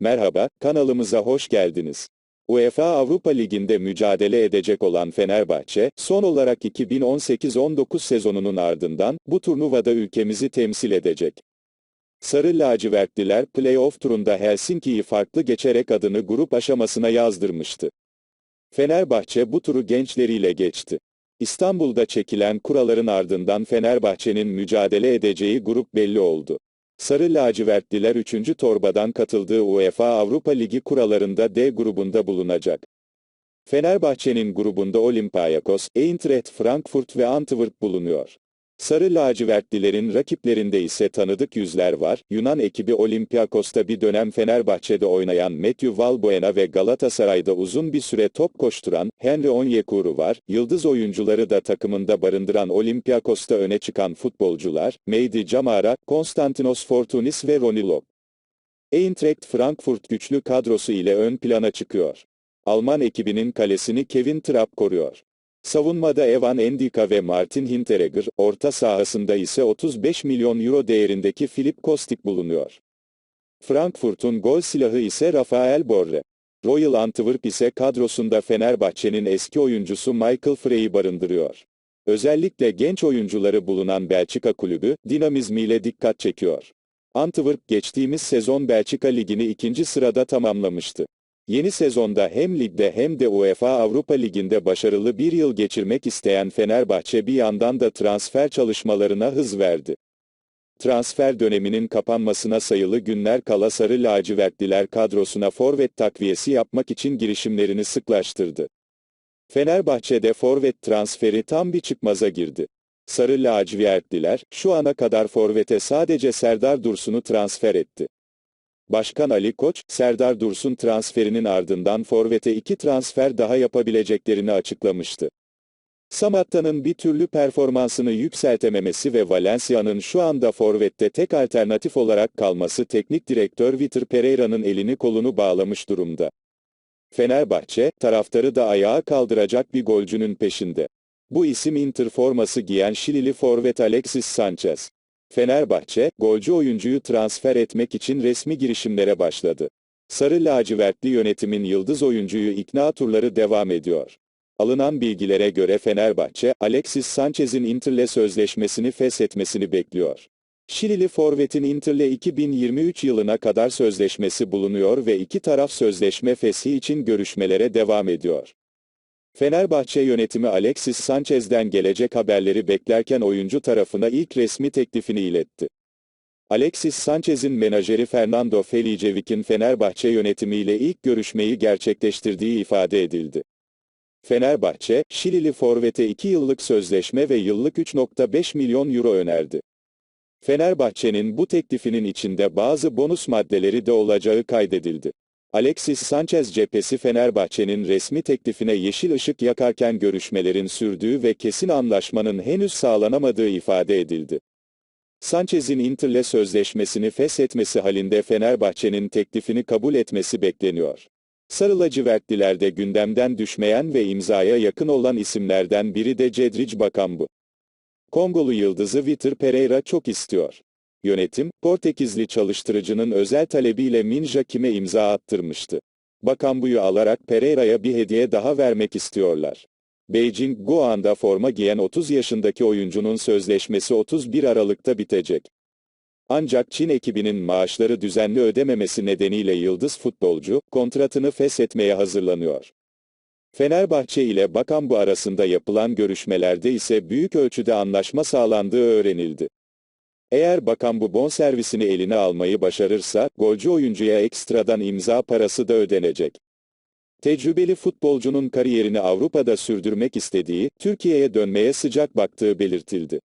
Merhaba, kanalımıza hoş geldiniz. UEFA Avrupa Ligi'nde mücadele edecek olan Fenerbahçe, son olarak 2018-19 sezonunun ardından bu turnuvada ülkemizi temsil edecek. Sarı lacivertliler play-off turunda Helsinki'yi farklı geçerek adını grup aşamasına yazdırmıştı. Fenerbahçe bu turu gençleriyle geçti. İstanbul'da çekilen kuralların ardından Fenerbahçe'nin mücadele edeceği grup belli oldu. Sarı lacivertliler 3. torbadan katıldığı UEFA Avrupa Ligi kurallarında D grubunda bulunacak. Fenerbahçe'nin grubunda Olympiakos, Eintracht Frankfurt ve Antwerp bulunuyor. Sarı lacivertlilerin rakiplerinde ise tanıdık yüzler var. Yunan ekibi Olympiakos'ta bir dönem Fenerbahçe'de oynayan Matthew Valbuena ve Galatasaray'da uzun bir süre top koşturan Henry Onyekuru var. Yıldız oyuncuları da takımında barındıran Olympiakos'ta öne çıkan futbolcular, Mehdi Camara, Konstantinos Fortunis ve Ronilov. Eintracht Frankfurt güçlü kadrosu ile ön plana çıkıyor. Alman ekibinin kalesini Kevin Trapp koruyor. Savunmada Evan Endika ve Martin Hinteregger, orta sahasında ise 35 milyon euro değerindeki Filip Kostik bulunuyor. Frankfurt'un gol silahı ise Rafael Borre. Royal Antwerp ise kadrosunda Fenerbahçe'nin eski oyuncusu Michael Frey'i barındırıyor. Özellikle genç oyuncuları bulunan Belçika kulübü, dinamizmiyle dikkat çekiyor. Antwerp geçtiğimiz sezon Belçika Ligi'ni ikinci sırada tamamlamıştı. Yeni sezonda hem ligde hem de UEFA Avrupa Ligi'nde başarılı bir yıl geçirmek isteyen Fenerbahçe bir yandan da transfer çalışmalarına hız verdi. Transfer döneminin kapanmasına sayılı günler kala Sarı Lacivertliler kadrosuna forvet takviyesi yapmak için girişimlerini sıklaştırdı. Fenerbahçe'de forvet transferi tam bir çıkmaza girdi. Sarı lacivertliler, şu ana kadar forvete sadece Serdar Dursun'u transfer etti. Başkan Ali Koç, Serdar Dursun transferinin ardından forvete iki transfer daha yapabileceklerini açıklamıştı. Samatta'nın bir türlü performansını yükseltememesi ve Valencia'nın şu anda forvette tek alternatif olarak kalması teknik direktör Vitor Pereira'nın elini kolunu bağlamış durumda. Fenerbahçe, taraftarı da ayağa kaldıracak bir golcünün peşinde. Bu isim Inter forması giyen Şilili forvet Alexis Sanchez. Fenerbahçe, golcü oyuncuyu transfer etmek için resmi girişimlere başladı. Sarı lacivertli yönetimin yıldız oyuncuyu ikna turları devam ediyor. Alınan bilgilere göre Fenerbahçe, Alexis Sanchez'in Inter'le sözleşmesini feshetmesini bekliyor. Şilili forvetin Inter'le 2023 yılına kadar sözleşmesi bulunuyor ve iki taraf sözleşme feshi için görüşmelere devam ediyor. Fenerbahçe yönetimi Alexis Sanchez'den gelecek haberleri beklerken oyuncu tarafına ilk resmi teklifini iletti. Alexis Sanchez'in menajeri Fernando Felicevic'in Fenerbahçe yönetimiyle ilk görüşmeyi gerçekleştirdiği ifade edildi. Fenerbahçe, Şilili forvete 2 yıllık sözleşme ve yıllık 3.5 milyon euro önerdi. Fenerbahçe'nin bu teklifinin içinde bazı bonus maddeleri de olacağı kaydedildi. Alexis Sanchez cephesi Fenerbahçe'nin resmi teklifine yeşil ışık yakarken görüşmelerin sürdüğü ve kesin anlaşmanın henüz sağlanamadığı ifade edildi. Sanchez'in Inter'le sözleşmesini feshetmesi halinde Fenerbahçe'nin teklifini kabul etmesi bekleniyor. Sarı lacivertlilerde gündemden düşmeyen ve imzaya yakın olan isimlerden biri de Cedric Bakambu. Kongolu yıldızı Vitor Pereira çok istiyor. Yönetim, Portekizli çalıştırıcının özel talebiyle Minja kime imza attırmıştı. Bakambu'yu alarak Pereira'ya bir hediye daha vermek istiyorlar. Beijing Guang'da forma giyen 30 yaşındaki oyuncunun sözleşmesi 31 Aralık'ta bitecek. Ancak Çin ekibinin maaşları düzenli ödememesi nedeniyle yıldız futbolcu, kontratını feshetmeye hazırlanıyor. Fenerbahçe ile Bakambu arasında yapılan görüşmelerde ise büyük ölçüde anlaşma sağlandığı öğrenildi. Eğer bakan bu bonservisini eline almayı başarırsa, golcü oyuncuya ekstradan imza parası da ödenecek. Tecrübeli futbolcunun kariyerini Avrupa'da sürdürmek istediği, Türkiye'ye dönmeye sıcak baktığı belirtildi.